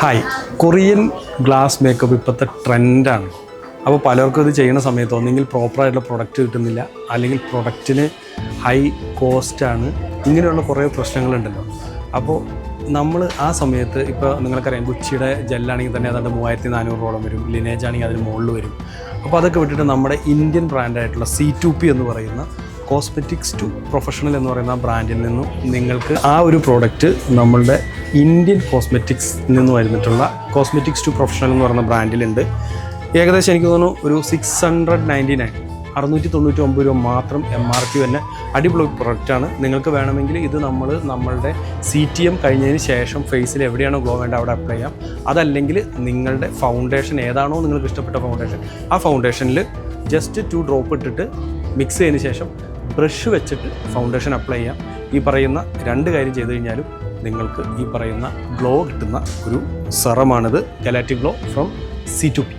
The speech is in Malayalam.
ഹായ് കൊറിയൻ ഗ്ലാസ് മേക്കപ്പ് ഇപ്പോഴത്തെ ട്രെൻഡാണ് അപ്പോൾ പലർക്കും ഇത് ചെയ്യുന്ന സമയത്ത് ഒന്നെങ്കിൽ പ്രോപ്പറായിട്ടുള്ള പ്രൊഡക്റ്റ് കിട്ടുന്നില്ല. അല്ലെങ്കിൽ പ്രൊഡക്റ്റിന് ഹൈ കോസ്റ്റാണ് ഇങ്ങനെയുള്ള കുറേ പ്രശ്നങ്ങളുണ്ടല്ലോ. അപ്പോൾ നമ്മൾ ആ സമയത്ത് ഇപ്പോൾ നിങ്ങൾക്കറിയാം ഗുച്ചിയുടെ ജെല്ലാണെങ്കിൽ തന്നെ അതാണ്ട് മൂവായിരത്തി നാനൂറോളം വരും. ലിനേജ് ആണെങ്കിൽ അതിന് മുകളിൽ വരും. അപ്പോൾ അതൊക്കെ വിട്ടിട്ട് നമ്മുടെ ഇന്ത്യൻ ബ്രാൻഡായിട്ടുള്ള സി ടു പി എന്ന് പറയുന്ന കോസ്മെറ്റിക്സ് ടു പ്രൊഫഷണൽ എന്ന് പറയുന്ന ബ്രാൻഡിൽ നിന്നും നിങ്ങൾക്ക് ആ ഒരു പ്രോഡക്റ്റ് നമ്മളുടെ ഇന്ത്യൻ കോസ്മെറ്റിക്സ് നിന്ന് വരുന്നിട്ടുള്ള കോസ്മെറ്റിക്സ് ടു പ്രൊഫഷണൽ എന്ന് പറയുന്ന ബ്രാൻഡിലുണ്ട് ഏകദേശം എനിക്ക് തോന്നുന്നു ഒരു സിക്സ് ഹൺഡ്രഡ് നയന്റി നയൻ അറുന്നൂറ്റി തൊണ്ണൂറ്റി ഒമ്പത് രൂപ മാത്രം എം ആർ പി തന്നെ അടിപൊളി പ്രൊഡക്റ്റാണ് നിങ്ങൾക്ക് വേണമെങ്കിൽ ഇത് നമ്മൾ നമ്മളുടെ സി ടി എം കഴിഞ്ഞതിന് ശേഷം ഫേസിൽ എവിടെയാണോ ഗ്ലോ വേണ്ട അവിടെ അപ്ലൈ ചെയ്യാം. അതല്ലെങ്കിൽ നിങ്ങളുടെ ഫൗണ്ടേഷൻ ഏതാണോ നിങ്ങൾക്ക് ഇഷ്ടപ്പെട്ട ഫൗണ്ടേഷൻ ആ ഫൗണ്ടേഷനിൽ ജസ്റ്റ് ടു ഡ്രോപ്പ് ഇട്ടിട്ട് മിക്സ് ചെയ്തതിന് ശേഷം ബ്രഷ് വെച്ചിട്ട് ഫൗണ്ടേഷൻ അപ്ലൈ ചെയ്യാം. ഈ പറയുന്ന രണ്ട് കാര്യം ചെയ്തു കഴിഞ്ഞാലും നിങ്ങൾക്ക് ഈ പറയുന്ന ഗ്ലോ കിട്ടുന്ന ഒരു സെറമാണിത്. Galactic glow from C two P